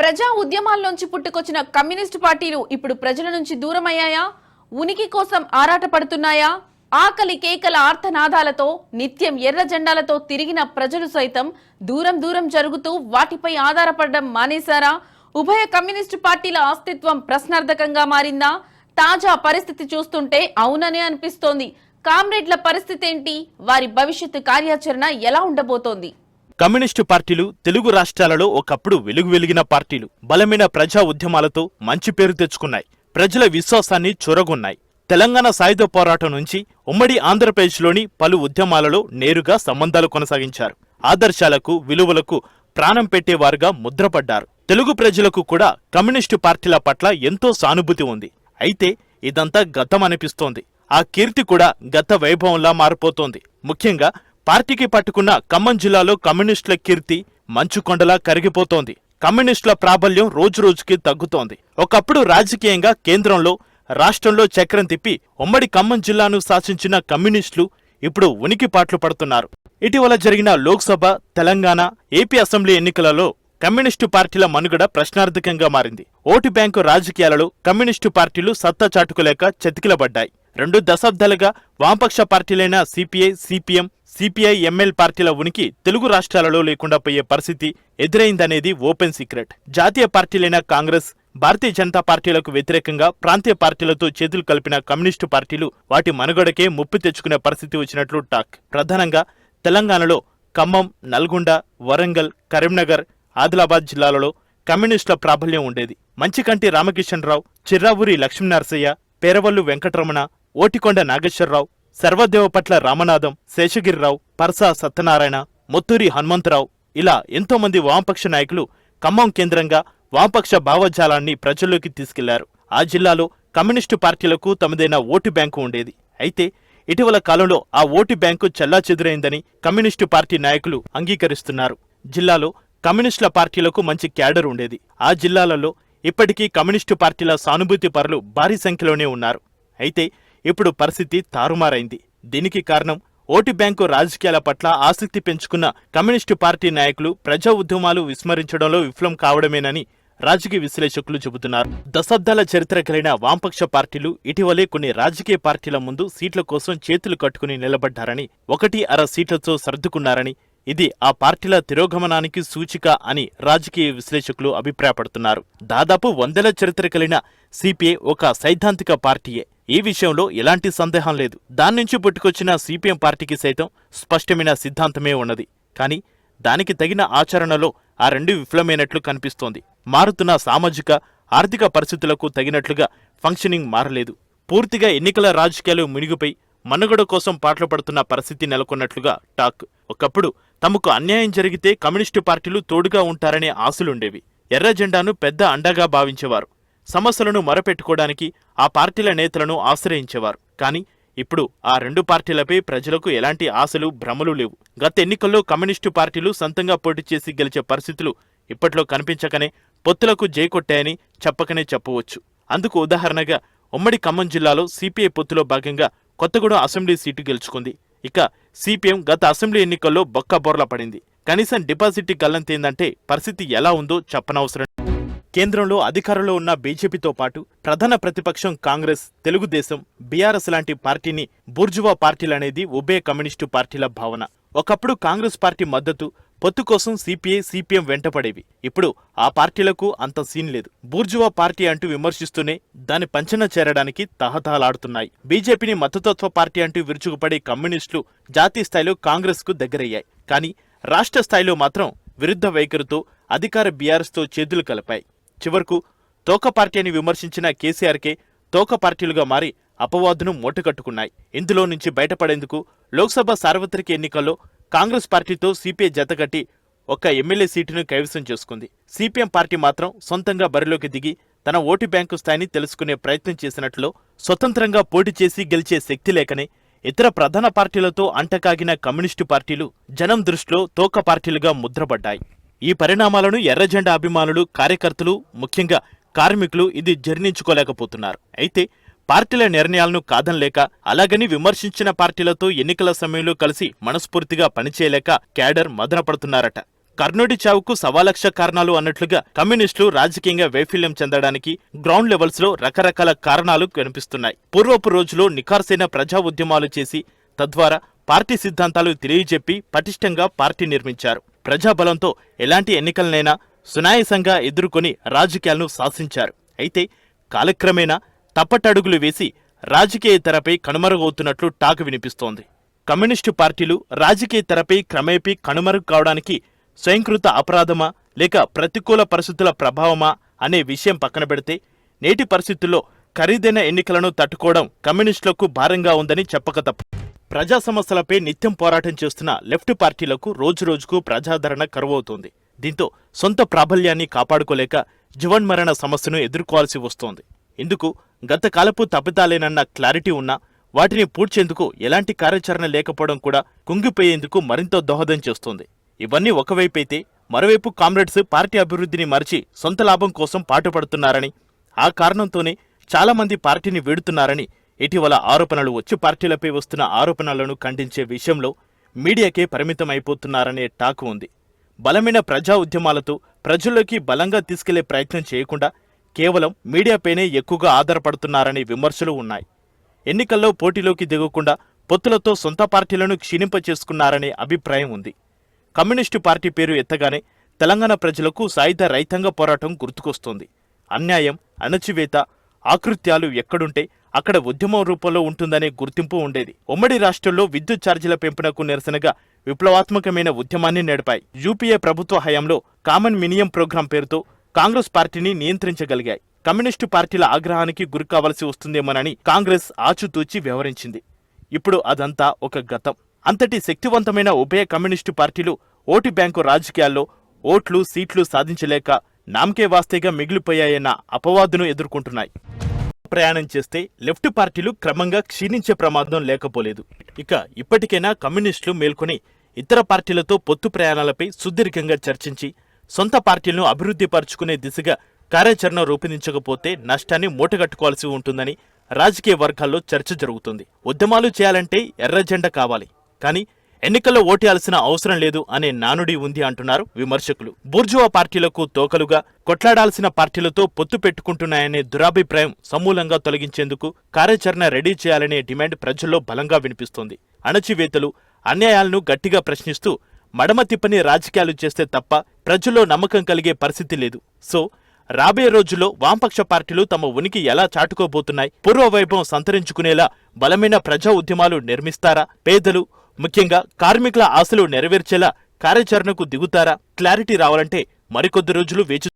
ప్రజా ఉద్యమాల్లోంచి పుట్టుకొచ్చిన కమ్యూనిస్టు పార్టీలు ఇప్పుడు ప్రజల నుంచి దూరమయ్యాయా? ఉనికి కోసం ఆరాటపడుతున్నాయా? ఆకలి కేకల ఆర్తనాదాలతో నిత్యం ఎర్ర జెండాలతో తిరిగిన ప్రజలు సైతం దూరం దూరం జరుగుతూ వాటిపై ఆధారపడడం మానేశారా? ఉభయ కమ్యూనిస్టు పార్టీల అస్తిత్వం ప్రశ్నార్థకంగా మారిందా? తాజా పరిస్థితి చూస్తుంటే అవుననే అనిపిస్తోంది. కామ్రేడ్ల పరిస్థితి ఏంటి? వారి భవిష్యత్తు కార్యాచరణ ఎలా ఉండబోతోంది? కమ్యూనిస్టు పార్టీలు తెలుగు రాష్ట్రాలలో ఒకప్పుడు వెలుగు వెలిగిన పార్టీలు. బలమైన ప్రజా ఉద్యమాలతో మంచి పేరు తెచ్చుకున్నాయి. ప్రజల విశ్వాసాన్ని చొరగొన్నాయి. తెలంగాణ సాయుధ పోరాటం నుంచి ఉమ్మడి ఆంధ్రప్రదేశ్లోని పలు ఉద్యమాలలో నేరుగా సంబంధాలు కొనసాగించారు. ఆదర్శాలకు విలువలకు ప్రాణం పెట్టేవారుగా ముద్రపడ్డారు. తెలుగు ప్రజలకు కూడా కమ్యూనిస్టు పార్టీల పట్ల ఎంతో సానుభూతి ఉంది. అయితే ఇదంతా గతం అనిపిస్తోంది. ఆ కీర్తి కూడా గత వైభవంలా మారిపోతోంది. ముఖ్యంగా పార్టీకి పట్టుకున్న ఖమ్మం జిల్లాలో కమ్యూనిస్టుల కీర్తి మంచుకొండలా కరిగిపోతోంది. కమ్యూనిస్టుల ప్రాబల్యం రోజురోజుకి తగ్గుతోంది. ఒకప్పుడు రాజకీయంగా కేంద్రంలో రాష్ట్రంలో చక్రం తిప్పి ఉమ్మడి ఖమ్మం జిల్లాను శాసించిన కమ్యూనిస్టులు ఇప్పుడు ఉనికి పాట్లు పడుతున్నారు. ఇటీవల జరిగిన లోక్సభ తెలంగాణ ఏపీ అసెంబ్లీ ఎన్నికలలో కమ్యూనిస్టు పార్టీల మనుగడ ప్రశ్నార్థకంగా మారింది. ఓటు బ్యాంకు రాజకీయాలలో కమ్యూనిస్టు పార్టీలు సత్తా చాటుకోలేక చతికిలబడ్డాయి. రెండు దశాబ్దాలుగా వామపక్ష పార్టీలైన సిపిఐ సిపిఎం సిపిఐ ఎంఎల్ పార్టీల ఉనికి తెలుగు రాష్ట్రాలలో లేకుండా పోయే పరిస్థితి ఎదురైందనేది ఓపెన్ సీక్రెట్. జాతీయ పార్టీలైన కాంగ్రెస్ భారతీయ జనతా పార్టీలకు వ్యతిరేకంగా ప్రాంతీయ పార్టీలతో చేతులు కలిపిన కమ్యూనిస్టు పార్టీలు వాటి మనుగడకే ముప్పు తెచ్చుకునే పరిస్థితి వచ్చినట్లు టాక్. ప్రధానంగా తెలంగాణలో ఖమ్మం నల్గొండ వరంగల్ కరీంనగర్ ఆదిలాబాద్ జిల్లాలలో కమ్యూనిస్టుల ప్రాబల్యం ఉండేది. మంచికంటి రామకిషన్రావు చిర్రావూరి లక్ష్మీనరసయ్య పేరవల్లు వెంకటరమణ ఓటికొండ నాగేశ్వరరావు సర్వదేవపట్ల రామనాథం శేషగిరిరావు పర్సా సత్యనారాయణ మొత్తూరి హనుమంతరావు ఇలా ఎంతోమంది వామపక్ష నాయకులు ఖమ్మం కేంద్రంగా వామపక్ష భావజాలాన్ని ప్రజల్లోకి తీసుకెళ్ళారు. ఆ జిల్లాలో కమ్యూనిస్టు పార్టీలకు తమదైన ఓటు బ్యాంకు ఉండేది. అయితే ఇటీవల కాలంలో ఆ ఓటు బ్యాంకు చెల్లాచెదురైందని కమ్యూనిస్టు పార్టీ నాయకులు అంగీకరిస్తున్నారు. జిల్లాలో కమ్యూనిస్టుల పార్టీలకు మంచి క్యాడర్ ఉండేది. ఆ జిల్లాలలో ఇప్పటికీ కమ్యూనిస్టు పార్టీల సానుభూతి పరులు భారీ సంఖ్యలోనే ఉన్నారు. అయితే ఇప్పుడు పరిస్థితి తారుమారైంది. దీనికి కారణం ఓటు బ్యాంకు రాజకీయాల పట్ల ఆసక్తి పెంచుకున్న కమ్యూనిస్టు పార్టీ నాయకులు ప్రజా ఉద్యమాలు విస్మరించడంలో విఫలం కావడమేనని రాజకీయ విశ్లేషకులు చెబుతున్నారు. దశాబ్దాల చరిత్ర కలిగిన వామపక్ష పార్టీలు ఇటీవలే కొన్ని రాజకీయ పార్టీల ముందు సీట్ల కోసం చేతులు కట్టుకుని నిలబడ్డారని ఒకటి అర సీట్లతో సర్దుకున్నారని ఇది ఆ పార్టీల తిరోగమనానికి సూచిక అని రాజకీయ విశ్లేషకులు అభిప్రాయపడుతున్నారు. దాదాపు వందల చరిత్ర కలిగిన సిపిఐ ఒక సైద్ధాంతిక పార్టీయే. ఈ విషయంలో ఎలాంటి సందేహం లేదు. దాని నుంచి పుట్టుకొచ్చిన సిపిఎం పార్టీకి సైతం స్పష్టమైన సిద్ధాంతమే ఉన్నది. కానీ దానికి తగిన ఆచరణలో ఆ రెండు విఫలమైనట్లు కనిపిస్తోంది. మారుతున్న సామాజిక ఆర్థిక పరిస్థితులకు తగినట్లుగా ఫంక్షనింగ్ మారలేదు. పూర్తిగా ఎన్నికల రాజకీయాలు మునిగిపోయి మనుగడ కోసం పాటలు పడుతున్న పరిస్థితి నెలకొన్నట్లుగా టాక్. ఒకప్పుడు తమకు అన్యాయం జరిగితే కమ్యూనిస్టు పార్టీలు తోడుగా ఉంటారనే ఆశలుండేవి. ఎర్ర జెండాను పెద్ద అండగా భావించేవారు. సమస్యలను మొరపెట్టుకోవడానికి ఆ పార్టీల నేతలను ఆశ్రయించేవారు. కానీ ఇప్పుడు ఆ రెండు పార్టీలపై ప్రజలకు ఎలాంటి ఆశలు భ్రమలు లేవు. గత ఎన్నికల్లో కమ్యూనిస్టు పార్టీలు సొంతంగా పోటీ చేసి గెలిచే పరిస్థితులు ఇప్పట్లో కనిపించకనే పొత్తులకు జై కొట్టాయని చెప్పకనే చెప్పవచ్చు. అందుకు ఉదాహరణగా ఉమ్మడి ఖమ్మం జిల్లాలో సిపిఐ పొత్తులో భాగంగా కొత్తగూడెం అసెంబ్లీ సీటు గెలుచుకుంది. ఇక సిపిఎం గత అసెంబ్లీ ఎన్నికల్లో బొక్క బొర్ల పడింది. కనీసం డిపాజిట్ గల్లంతేందంటే పరిస్థితి ఎలా ఉందో చెప్పనవసరం కేంద్రంలో అధికారంలో ఉన్న బీజేపీతో పాటు ప్రధాన ప్రతిపక్షం కాంగ్రెస్ తెలుగుదేశం బీఆర్ఎస్ లాంటి పార్టీని బూర్జువా పార్టీలనేది ఉభయ కమ్యూనిస్టు పార్టీల భావన. ఒకప్పుడు కాంగ్రెస్ పార్టీ మద్దతు పొత్తు కోసం సిపిఐ సిపిఎం వెంటపడేవి. ఇప్పుడు ఆ పార్టీలకు అంత సీన్ లేదు. బూర్జువా పార్టీ అంటూ విమర్శిస్తూనే దాని పంచన చేరడానికి తహతహలాడుతున్నాయి. బీజేపీని మతతత్వ పార్టీ అంటూ విరుచుకుపడే కమ్యూనిస్టులు జాతీయ స్థాయిలో కాంగ్రెస్కు దగ్గరయ్యాయి. కానీ రాష్ట్ర స్థాయిలో మాత్రం విరుద్ధ వైఖరితో అధికార బీఆర్ఎస్తో చేతులు కలిపాయి. చివరకు తోక పార్టీని విమర్శించిన కేసీఆర్కే తోక పార్టీలుగా మారి అపవాదును మూటకట్టుకున్నాయి. ఇందులో నుంచి బయటపడేందుకు లోక్సభ సార్వత్రిక ఎన్నికల్లో కాంగ్రెస్ పార్టీతో సిపిఐ జతగట్టి ఒక్క ఎమ్మెల్యే సీటును కైవసం చేసుకుంది. సిపిఎం పార్టీ మాత్రం సొంతంగా బరిలోకి దిగి తన ఓటు బ్యాంకు స్థాయిని తెలుసుకునే ప్రయత్నం చేసినట్లు స్వతంత్రంగా పోటీ చేసి గెలిచే శక్తి లేకనే ఇతర ప్రధాన పార్టీలతో అంటకాగిన కమ్యూనిస్టు పార్టీలు జనం దృష్టిలో తోక పార్టీలుగా ముద్రపడ్డాయి. ఈ పరిణామాలను ఎర్రజెండా అభిమానులు కార్యకర్తలు ముఖ్యంగా కార్మికులు ఇది జీర్ణించుకోలేకపోతున్నారు. అయితే పార్టీల నిర్ణయాలను కాదనలేక అలాగని విమర్శించిన పార్టీలతో ఎన్నికల సమయంలో కలిసి మనస్ఫూర్తిగా పనిచేయలేక క్యాడర్ మదనపడుతున్నారట కర్ణుడి చావుకు సవాలక్ష కారణాలు అన్నట్లుగా కమ్యూనిస్టులు రాజకీయంగా వైఫల్యం చెందడానికి గ్రౌండ్ లెవెల్స్లో రకరకాల కారణాలు కనిపిస్తున్నాయి. పూర్వపు రోజులో నిఖార్సైన ప్రజా ఉద్యమాలు చేసి తద్వారా పార్టీ సిద్ధాంతాలు తెలియజెప్పి పటిష్టంగా పార్టీ నిర్మించారు. ప్రజాబలంతో ఎలాంటి ఎన్నికలనైనా సునాయాసంగా ఎదుర్కొని రాజకీయాలను శాసించారు. అయితే కాలక్రమేణా తప్పటడుగులు వేసి రాజకీయ తెరపై కనుమరుగవుతున్నట్లు టాక్ వినిపిస్తోంది. కమ్యూనిస్టు పార్టీలు రాజకీయ తెరపై క్రమేపీ కనుమరుగు కావడానికి స్వయంకృత అపరాధమా లేక ప్రతికూల పరిస్థితుల ప్రభావమా అనే విషయం పక్కన పెడితే నేటి పరిస్థితుల్లో ఖరీదైన ఎన్నికలను తట్టుకోవడం కమ్యూనిస్టులకు భారంగా ఉందని చెప్పక తప్పు. ప్రజా సమస్యలపై నిత్యం పోరాటం చేస్తున్న లెఫ్ట్ పార్టీలకు రోజురోజుకు ప్రజాదరణ కరువవుతోంది. దీంతో సొంత ప్రాబల్యాన్ని కాపాడుకోలేక జీవన్మరణ సమస్యను ఎదుర్కోవాల్సి వస్తోంది. ఇందుకు గత కాలపు తప్పితాలేనన్న క్లారిటీ ఉన్నా వాటిని పూడ్చేందుకు ఎలాంటి కార్యాచరణ లేకపోవడం కూడా కుంగిపోయేందుకు మరింత దోహదం చేస్తోంది. ఇవన్నీ ఒకవైపైతే మరోవైపు కామ్రేడ్స్ పార్టీ అభివృద్ధిని మరిచి సొంత లాభం కోసం పాటుపడుతున్నారని ఆ కారణంతోనే చాలామంది పార్టీని వీడుతున్నారని ఇటీవల ఆరోపణలు వచ్చి పార్టీలపై వస్తున్న ఆరోపణలను ఖండించే విషయంలో మీడియాకే పరిమితం అయిపోతున్నారనే టాక్ ఉంది. బలమైన ప్రజా ఉద్యమాలతో ప్రజల్లోకి బలంగా తీసుకెళ్ళే ప్రయత్నం చేయకుండా కేవలం మీడియాపైనే ఎక్కువగా ఆధారపడుతున్నారనే విమర్శలు ఉన్నాయి. ఎన్నికల్లో పోటీలోకి దిగకుండా పొత్తులతో సొంత పార్టీలను క్షీణింపచేసుకున్నారనే అభిప్రాయం ఉంది. కమ్యూనిస్టు పార్టీ పేరు ఎత్తగానే తెలంగాణ ప్రజలకు సాయుధ రైతాంగ పోరాటం గుర్తుకొస్తోంది. అన్యాయం అణచివేత ఆకృత్యాలు ఎక్కడుంటే అక్కడ ఉద్యమం రూపంలో ఉంటుందనే గుర్తింపు ఉండేది. ఉమ్మడి రాష్ట్రంలో విద్యుత్ ఛార్జీల పెంపునకు నిరసనగా విప్లవాత్మకమైన ఉద్యమాన్ని నడిపాయి యూపీఏ ప్రభుత్వ హయాంలో కామన్ మినియం ప్రోగ్రాం పేరుతో కాంగ్రెస్ పార్టీని నియంత్రించగలిగాయి. కమ్యూనిస్టు పార్టీల ఆగ్రహానికి గురికావలసి వస్తుందేమోనని కాంగ్రెస్ ఆచుతూచి వ్యవహరించింది ఇప్పుడు అదంతా ఒక గతం. అంతటి శక్తివంతమైన ఉభయ కమ్యూనిస్టు పార్టీలు ఓటు బ్యాంకు రాజకీయాల్లో ఓట్లు సీట్లు సాధించలేక నామకే వాస్తేగా మిగిలిపోయాయన్న అపవాదును ఎదుర్కొంటున్నాయి. ప్రయాణం చేస్తే లెఫ్ట్ పార్టీలు క్రమంగా క్షీణించే ప్రమాదం లేకపోలేదు. ఇక ఇప్పటికైనా కమ్యూనిస్టులు మేల్కొని ఇతర పార్టీలతో పొత్తు ప్రయాణాలపై సుదీర్ఘంగా చర్చించి సొంత పార్టీలను అభివృద్ధి పరుచుకునే దిశగా కార్యాచరణ రూపొందించకపోతే నష్టాన్ని మూటగట్టుకోవాల్సి ఉంటుందని రాజకీయ వర్గాల్లో చర్చ జరుగుతుంది. ఉద్యమాలు చేయాలంటే ఎర్ర జెండా కావాలి. కానీ ఎన్నికల్లో ఓటేయాల్సిన అవసరం లేదు అనే నానుడి ఉంది అంటున్నారు విమర్శకులు. బూర్జువా పార్టీలకు తోకలుగా కొట్లాడాల్సిన పార్టీలతో పొత్తు పెట్టుకుంటున్నాయనే దురాభిప్రాయం సమూలంగా తొలగించేందుకు కార్యాచరణ రెడీ చేయాలనే డిమాండ్ ప్రజల్లో బలంగా వినిపిస్తోంది. అణచివేతలు అన్యాయాలను గట్టిగా ప్రశ్నిస్తూ మడమ తిప్పని రాజకీయాలు చేస్తే తప్ప ప్రజల్లో నమ్మకం కలిగే పరిస్థితి లేదు. సో రాబోయే రోజుల్లో వామపక్ష పార్టీలు తమ ఉనికి ఎలా చాటుకోబోతున్నాయి పూర్వవైభవం సంతరించుకునేలా బలమైన ప్రజా ఉద్యమాలు నిర్మిస్తారా పేదలు ముఖ్యంగా కార్మికుల ఆశలు నెరవేర్చేలా కార్యాచరణకు దిగుతారా? క్లారిటీ రావాలంటే మరికొద్ది రోజులు వేచి